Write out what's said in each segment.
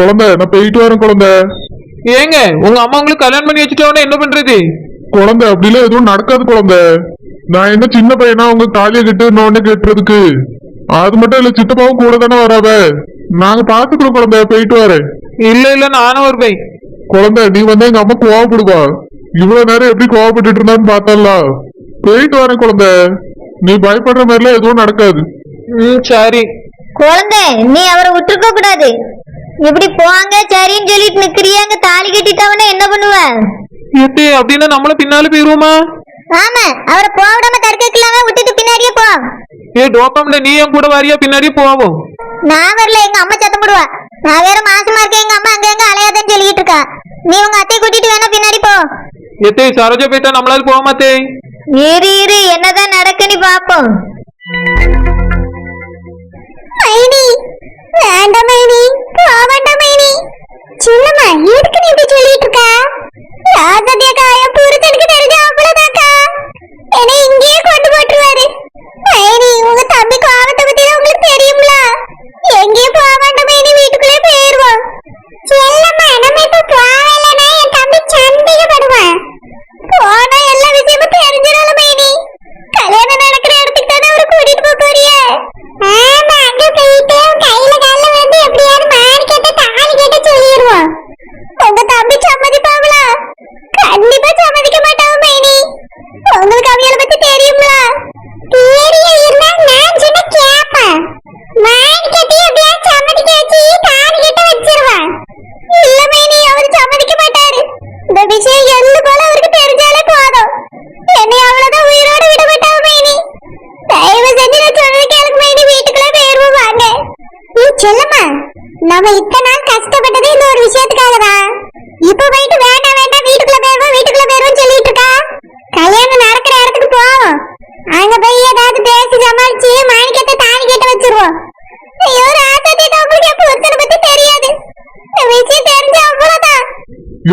குழந்தை நான் போயிட்டு வரேன் குழந்தை? ஏங்க உங்க அம்மா உங்களுக்கு கல்யாணம் பண்ணி வச்சுட்டோன்னு என்ன பண்றது? குழந்தை அப்படிலாம் எதுவும் நடக்காது குழந்தை. நான் என்ன சின்ன பையனா உங்க தாலியை கட்டு இன்னொன்னு கட்டுறதுக்கு? அது மட்டும் இல்ல சித்தப்பாவும் கூட தானே வராவ நாங்க பாத்துக்கிறோம் குழந்தை போயிட்டு வரேன் இல்ல இல்ல நானும் வருவேன். குழந்தை நீ வந்து எங்க அம்மா கோவப்படுவா? இவ்வளவு நேரம் எப்படி கோவப்பட்டுட்டு இருந்தான்னு பார்த்தல போயிட்டு வரேன் குழந்தை. நீ பயப்படுற மாதிரிலாம் எதுவும் நடக்காது. ம் சரி. குழந்தை நீ அவரை விட்டுருக்க கூடாது. இப்படி போங்க சரின்னு சொல்லிட்டு நிக்கிறியாங்க. தாலி கட்டிட்டவன என்ன பண்ணுவ? எத்தே அப்படின்னா நம்மளும் பின்னால போயிருவோமா? ஆமா அவரை போக விடாம தடுக்கலாம விட்டுட்டு பின்னாடியே போ. ஏ டோக்கம்ல நீ என் கூட வரியா பின்னாடியே போவோம் நான் வரல எங்க அம்மா சத்தம் போடுவா. நான் வேற மாசமா இருக்கேன் எங்க அம்மா அங்க எங்க அலையாதன்னு சொல்லிட்டு இருக்கா. நீ உங்க அத்தையை கூட்டிட்டு வேணா பின்னாடி போ. எத்தே சரோஜா போயிட்டா நம்மளால போக மாத்தே இரு இரு என்னதான் நடக்குன்னு பாப்போம்.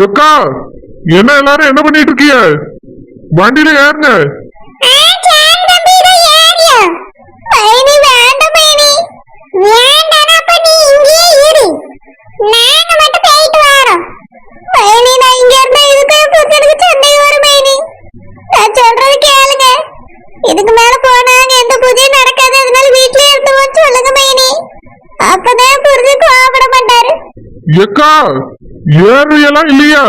எக்கா என்ன எல்லாரும் என்ன பண்ணிட்டு இருக்கீங்க வண்டியில ஏறுங்க. இதுக்கு மேல போனா அங்க எந்த பூஜையும் நடக்காது. அதனால வீட்லயே இருந்துவோம் சொல்லுங்க மைனி அப்பதான் புருஷன் கோவப்பட மாட்டாரு. எக்கா ஏறுறியெல்லாம் இல்லையா.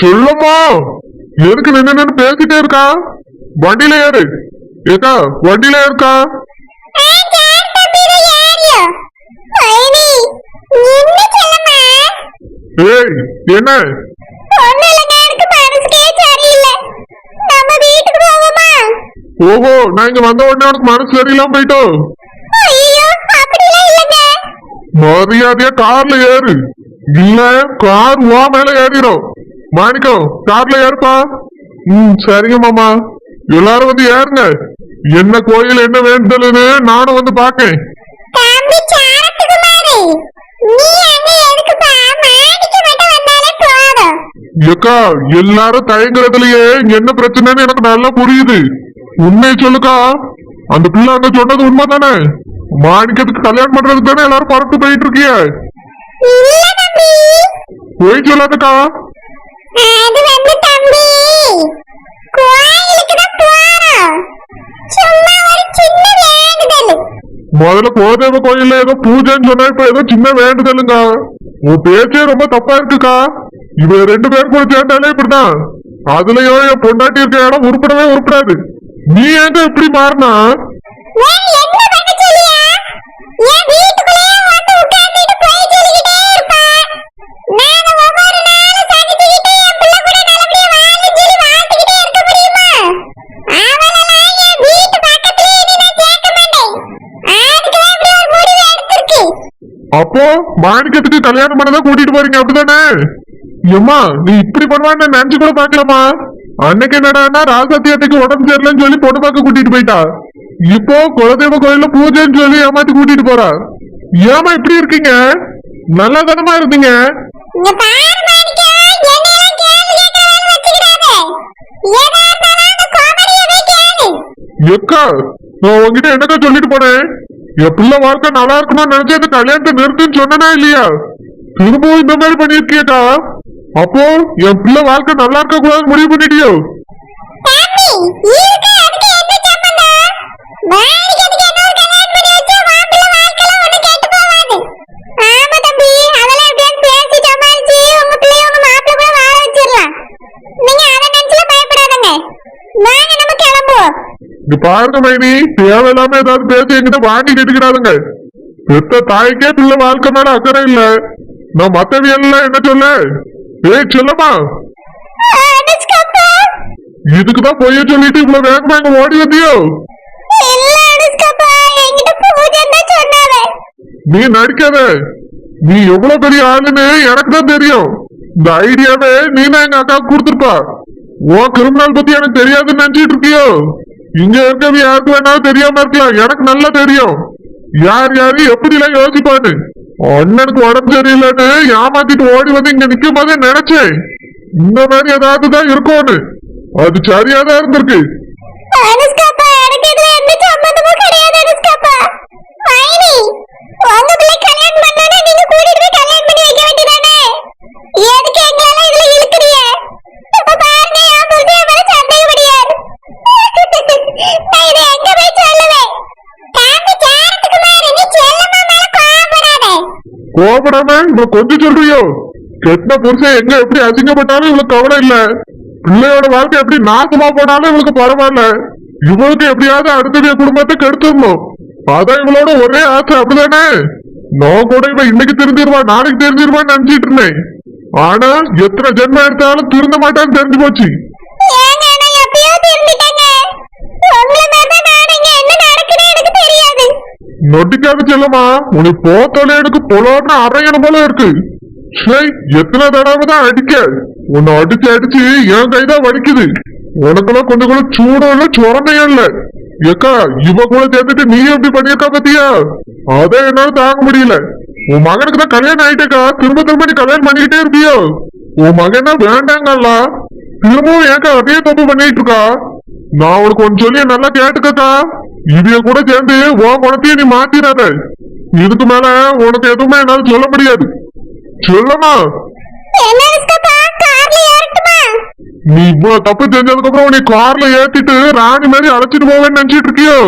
செல்லம்மா, எதுக்கு நின்னு பேசிட்டே இருக்கா? வண்டியில ஏறு. ஏக்கா வண்டியில ஏறுக்கா? ஏய் என்ன ஒண்ணும் இல்லைங்க, எனக்கு மனசுக்கே சரியில்லை. நம்ம வீட்டுக்கு போவோமா? ஓஹோ நான் இங்க வந்த உடனே உனக்கு மனசு சரியில்லாம போயிட்டோம். மரியாதையா கார்ல ஏறு. இல்ல கார் வா மேல ஏறிடும் மாணிக்கம் கார்ல ஏறுப்பா. ம் சரிங்க மாமா. எல்லாரும் வந்து ஏறுங்க. என்ன கோயில் என்ன வேண்டுதல்னு நானும் வந்து பாக்கேன் எல்லாரும் தயங்குறதுலயே என்ன பிரச்சனைன்னு எனக்கு நல்லா புரியுது. உண்மையை சொல்லுக்கா? அந்த பிள்ளை அங்க சொன்னது உண்மைதானே? மாணிக்கத்துக்கு கல்யாணம் பண்றதுக்கு தானே எல்லாரும் புறத்து போயிட்டு இருக்கிய. போய் சொல்லாதக்கா. தான். முதல்ல கோதேவ கோயில்ல ஏதோ பூஜைன்னு சொன்னா இப்ப ஏதோ சின்ன வேண்டுதலுங்க. உன் பேச்சே ரொம்ப தப்பா இருக்குக்கா. இவ ரெண்டு பேரும் கூட சேர்ந்தாலே இப்படிதான். அதுலயும் என் பொண்டாட்டி இருக்க இடம் உருப்படவே உருப்படாது. நீ எங்க இப்படி மாறினா. அப்போ மாணிக்கத்துக்கு கல்யாணம் பண்ணதான் கூட்டிட்டு போறீங்க அப்படிதானே? ஏம்மா நீ இப்படி பண்ணுவான்னு நினைச்சு கூட பாக்கலாமா அன்னைக்கு என்னடான்னா ராசாத்தி உடம்பு சரியில்லைன்னு சொல்லி பொண்ணு பார்க்க கூட்டிட்டு போயிட்டா. இப்போ குலதெய்வ கோயில்ல பூஜைன்னு சொல்லி ஏமாத்தி கூட்டிட்டு போறா. ஏமா இப்படி இருக்கீங்க? நல்லா தனமா இருந்தீங்க எக்கா உங்ககிட்ட என்னக்கா சொல்லிட்டு போனேன்? என் பிள்ளை வாழ்க்கை நல்லா இருக்கணும்னு நினைச்சு அந்த கல்யாணத்தை நிறுத்துன்னு சொன்னனா இல்லையா? திரும்பவும் இந்த மாதிரி பண்ணிருக்கியக்கா அப்போ என் பிள்ளை வாழ்க்கை நல்லா இருக்க கூடாதுன்னு முடிவு பண்ணிட்டியோ? பாருங்க மைனி தேவையில்லாம ஏதாவது பேசி என்கிட்ட வாங்கி கேட்டுக்கிறாதுங்க பெத்த தாய்க்கே பிள்ளை வாழ்க்கை மேல அக்கறை இல்ல. நான் மத்தவியெல்லாம் என்ன சொல்ல? ஏய் அனுஷ்காப்பா இதுக்குதான் பொய்ய சொல்லிட்டு இவ்வளவு வேகமா இங்க ஓடி வந்தியோ நீ நடிக்காத. நீ எவ்வளவு பெரிய ஆளுன்னு எனக்கு தான் தெரியும். இந்த ஐடியாவே நீ தான் எங்க அக்காவுக்கு கொடுத்துருப்பா. உன் கிரிமினல் பத்தி எனக்கு தெரியாதுன்னு நினைச்சிட்டு இருக்கியோ? இங்க இருக்கவங்க யாருக்கு வேணாலும் தெரியாம இருக்கலாம். எனக்கு நல்லா தெரியும். யார் யாரு எப்படி எல்லாம் யோசிப்பான்னு. அண்ணனுக்கு உடம்பு சரியில்லைன்னு ஏமாத்திட்டு ஓடி வந்து இங்க நிக்கும் போதே நினைச்சேன். இந்த மாதிரி ஏதாவது தான் இருக்கும்னு. அது சரியாதான் இருந்திருக்கு. அனுஷ்காப்பா எனக்கு இதுல எந்த சம்பந்தமும் கிடையாது அனுஷ்காப்பா மைனி உங்க பிள்ளை கல்யாணம் பண்ணனே நீங்க கூட்டிட்டு போய் கல்யாணம் பண்ணி வைக்க வேண்டியதானே எதுக்கு எங்களால இதுல இழுக்கிறீங்க இப்ப பாருங்க என் புருஷன் என் மேல சந்தேகப்படியாரு நான் இதை எங்க போய் சொல்லுவேன் தாண்டி கேரத்துக்கு மாறி நீ செல்லம்மா மேல கோவப்படாதே கோபப்படாம இவ்வளவு கொஞ்சம் சொல்றியோ? கெட்ட புருஷன் எங்க எப்படி அசிங்கப்பட்டாலும் இவளுக்கு கவலை இல்ல. பிள்ளையோட வாழ்க்கை எப்படி நாசமா போனாலும் இவளுக்கு பரவாயில்ல. இவளுக்கு எப்படியாவது அடுத்தது குடும்பத்தை கெடுத்துடணும். அதான் இவளோட ஒரே ஆசை அப்படிதானே? நான் கூட இவன் இன்னைக்கு தெரிஞ்சிருவா நாளைக்கு தெரிஞ்சிருவான்னு நினைச்சிட்டு இருந்தேன். ஆனா எத்தனை ஜென்மம் எடுத்தாலும் திருந்த மாட்டான்னு தெரிஞ்சு போச்சு. நொட்டிக்காத செல்லமா? உனக்கு போத்தோல எனக்கு பொலோன்னு அரையணும் போல இருக்கு. எத்தனை தடவை தான் அடிக்க? உன்னை அடிச்சு அடிச்சு என் கைதான் வலிக்குது. உனக்குலாம் கொஞ்சம் கூட சூடம் இல்ல சுரணையும் இல்ல. ஏக்கா இவ கூட சேர்ந்துட்டு நீ எப்படி பண்ணியிருக்கா பத்தியா? அதை என்னால தாங்க முடியல. உன் மகனுக்கு தான் கல்யாணம் ஆயிட்டேக்கா. திரும்ப திரும்ப நீ கல்யாணம் பண்ணிக்கிட்டே இருப்பியோ? உன் மகன் வேண்டாங்கல்ல. திரும்பவும் ஏக்கா அதே தப்பு பண்ணிட்டு இருக்கா? நான் உனக்கு கொஞ்சம் சொல்லி நல்லா கேட்டுக்கக்கா. இதைய கூட சேர்ந்து உன் குணத்தையும் நீ மாத்திராத. இதுக்கு மேல உனக்கு எதுவுமே என்னால சொல்ல முடியாது. சொல்லமா நீ இவ்வளவு தப்பு செஞ்சதுக்கு அப்புறம் நீ கார்ல ஏத்திட்டு ராணி மாதிரி அழைச்சிட்டு போவேன்னு நினைச்சிட்டு இருக்கியோ?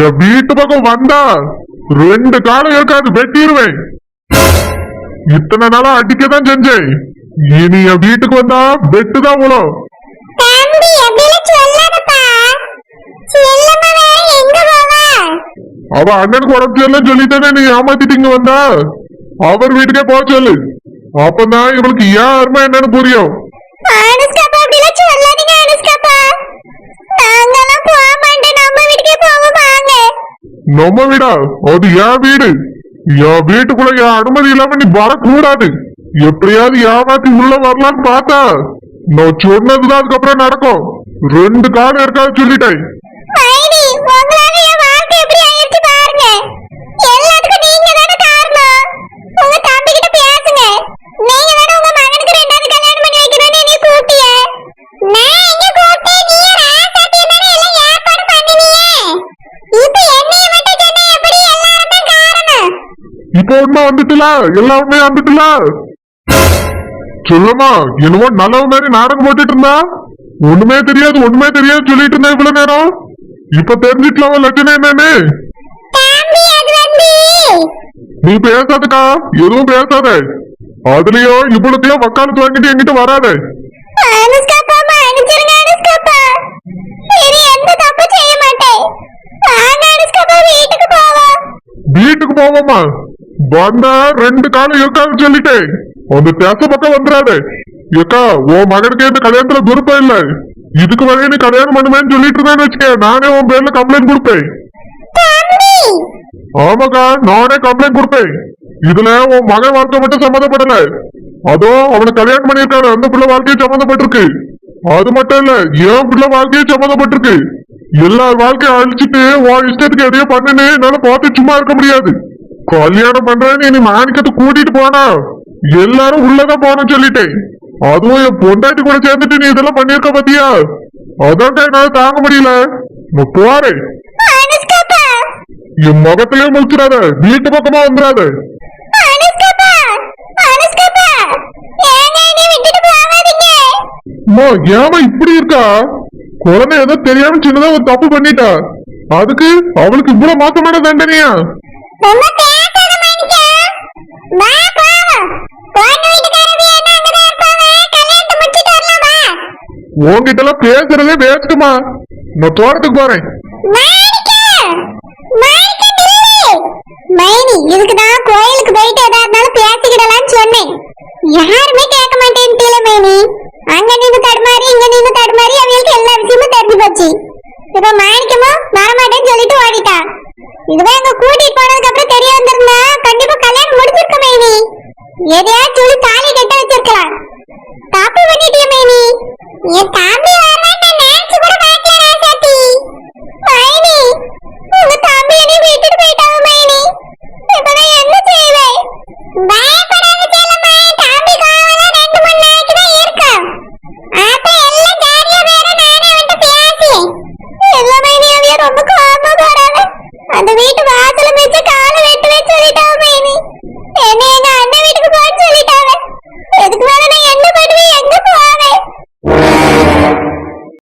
என் வீட்டு பக்கம் வந்தா ரெண்டு காலம் இருக்காது வெட்டிடுவேன். இத்தனை நாளா அடிக்கதான் செஞ்சேன். இனி என் வீட்டுக்கு வந்தா வெட்டுதான் உலம் தம்பி அப்படிலாம் சொல்லாதப்பா செல்லம்மா வேற எங்க போவா அவ அண்ணனுக்கு உடம்பு சரியில்லை சொல்லித்தானே நீ ஏமாத்திட்டு இங்க வந்தா. அவர் வீட்டுக்கே போக சொல்லு. அப்பதான் இவளுக்கு அருமை என்னன்னு புரியும். நம்ம வீடா? அது என் வீடு. என் வீட்டுக்குள்ள என் அனுமதி இல்லாம நீ வரக்கூடாது. எப்படியாவது ஏமாத்தி உள்ள வரலான்னு பார்த்தா. நான் சொன்னதுதான் அதுக்கப்புறம் நடக்கும். ரெண்டு காலம் இருக்காது சொல்லிட்டேன். எல்லாம் இப்போ என்னைய மட்டும் சொன்னா எப்படி சொல்லுமா? என்னமோ நல்ல மாதிரி நாடகம் போட்டுட்டு இருந்தா? ஒண்ணுமே தெரியாது ஒண்ணுமே தெரியாது சொல்லிட்டு இருந்தா இவ்வளவு நேரம்? இப்ப தெரிஞ்சிக்கலாம் லட்சணம் என்னன்னு? நீ பேசாதக்கா எதுவும் பேசாத. அதுலயும் இவ்வளத்தையும் வக்காலத்து வாங்கிட்டு என்கிட்ட வராத. வீட்டுக்கு போவோம். வந்தா ரெண்டு காலம் இருக்காது சொல்லிட்டேன். அந்த தேச பக்கம் வந்துடாத ஏக்கா உன் மகனுக்கு இந்த கல்யாணத்துல விருப்பம் இல்ல. இதுக்கு வரையும் நீ கல்யாணம் பண்ணுமேன்னு சொல்லிட்டு இருந்தேன்னு வச்சுக்க நானே உன் பேர்ல கம்ப்ளைண்ட் கொடுப்பேன். ஆமாக்கா நானே கம்ப்ளைண்ட் கொடுப்பேன். இதுல உன் மகன் வாழ்க்கை மட்டும் சம்மந்தப்படல. அதோ அவனை கல்யாணம் பண்ணியிருக்காரு அந்த பிள்ளை வாழ்க்கையும் சம்மந்தப்பட்டிருக்கு. அது மட்டும் இல்ல என் பிள்ளை வாழ்க்கையும் சம்மந்தப்பட்டிருக்கு. எல்லார் வாழ்க்கையும் அழிச்சிட்டு உன் இஷ்டத்துக்கு எதையோ பண்ணுன்னு என்னால பார்த்து சும்மா இருக்க முடியாது. கல்யாணம் பண்றேன்னு நீ மாணிக்கத்தை கூட்டிட்டு போனா எல்லாரும் உள்ளதான் போகணும் சொல்லிட்டேன் அதுவும் என் பொண்டாட்டி கூட சேர்ந்துட்டு நீ இதெல்லாம் பண்ணிருக்க பாத்தியா? அதான்டா என்னால தாங்க முடியல. நான் போறேன் என் முகத்திலே முடிச்சிடாத வீட்டு பக்கமா வந்துடாத. ஏமா இப்படி இருக்கா? குழந்தை ஏதோ தெரியாம சின்னதா ஒரு தப்பு பண்ணிட்டா. அதுக்கு அவளுக்கு இவ்வளவு மோசமான தண்டனையா? எல்லாம் பேசுறதே வேஸ்ட்டுமா. நான் தோட்டத்துக்கு போறேன். மைனி இதுக்கு தான் கோயிலுக்கு போயிட்டு எதா இருந்தாலும் பேசிக்கிடலாம்னு சொன்னேன். யாருமே கேட்க மாட்டேன்ட்டீல மைனி. அங்க நின்னு தடுமாறி இங்க நின்னு தடுமாறி அவங்களுக்கு எல்லா விஷயமும் தெரிஞ்சு போச்சு. இப்ப மாணிக்கமும் வரமாட்டேன்னு சொல்லிட்டு ஓடிட்டா. இதுவே அங்க கூட்டிட்டு போனதுக்கு அப்புறம் தெரிய வந்திருந்தா கண்டிப்பா கல்யாணம் மைனி. எதையாச்சும் சொல்லி தாலி கட்ட வச்சிருக்கலாம். தப்பு பண்ணிட்டிய மைனி? என் தம்பி வர